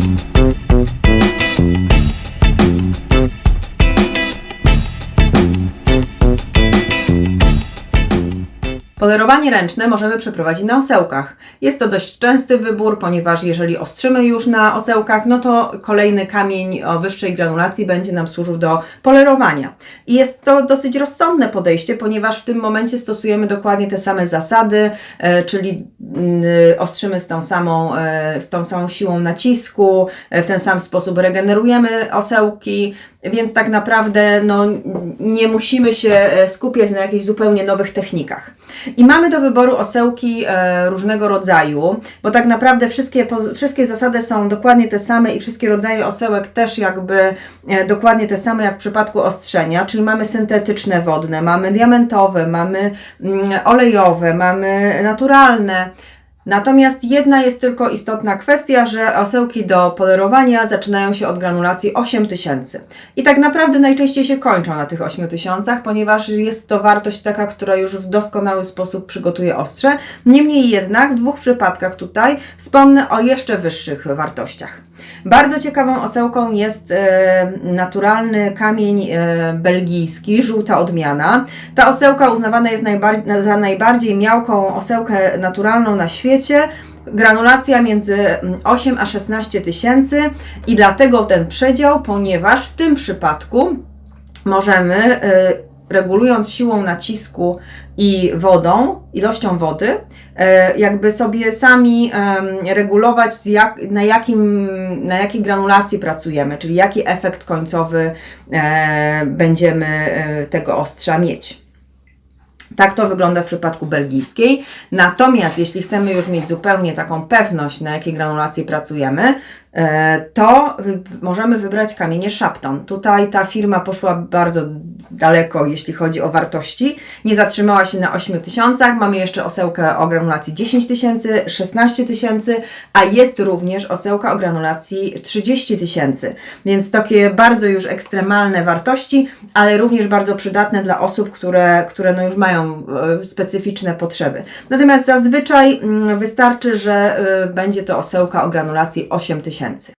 Thank you. Polerowanie ręczne możemy przeprowadzić na osełkach. Jest to dość częsty wybór, ponieważ jeżeli ostrzymy już na osełkach, no to kolejny kamień o wyższej granulacji będzie nam służył do polerowania. I jest to dosyć rozsądne podejście, ponieważ w tym momencie stosujemy dokładnie te same zasady, e, czyli mm, ostrzymy z tą samą, e, z tą samą siłą nacisku, e, w ten sam sposób regenerujemy osełki, więc tak naprawdę no, nie musimy się e, skupiać na jakichś zupełnie nowych technikach. I mamy do wyboru osełki e, różnego rodzaju, bo tak naprawdę wszystkie, wszystkie zasady są dokładnie te same i wszystkie rodzaje osełek też jakby e, dokładnie te same jak w przypadku ostrzenia, czyli mamy syntetyczne wodne, mamy diamentowe, mamy mm, olejowe, mamy naturalne. Natomiast jedna jest tylko istotna kwestia, że osełki do polerowania zaczynają się od granulacji 8000. I tak naprawdę najczęściej się kończą na tych 8000, ponieważ jest to wartość taka, która już w doskonały sposób przygotuje ostrze. Niemniej jednak w dwóch przypadkach tutaj wspomnę o jeszcze wyższych wartościach. Bardzo ciekawą osełką jest e, naturalny kamień e, belgijski, żółta odmiana. Ta osełka uznawana jest za najbardziej miałką osełkę naturalną na świecie. Granulacja między mm, 8 a 16 tysięcy i dlatego ten przedział, ponieważ w tym przypadku możemy, y, regulując siłą nacisku i wodą, ilością wody, e, jakby sobie sami regulować, jak, na, jakim, na jakiej granulacji pracujemy, czyli jaki efekt końcowy e, będziemy e, tego ostrza mieć. Tak to wygląda w przypadku belgijskiej. Natomiast jeśli chcemy już mieć zupełnie taką pewność, na jakiej granulacji pracujemy, to wy, możemy wybrać kamienie Shapton. Tutaj ta firma poszła bardzo daleko, jeśli chodzi o wartości. Nie zatrzymała się na 8 tysiącach. Mamy jeszcze osełkę o granulacji 10 tysięcy, 16 tysięcy, a jest również osełka o granulacji 30 tysięcy. Więc takie bardzo już ekstremalne wartości, ale również bardzo przydatne dla osób, które, które no już mają e, specyficzne potrzeby. Natomiast zazwyczaj mm, wystarczy, że e, będzie to osełka o granulacji 8 tysięcy.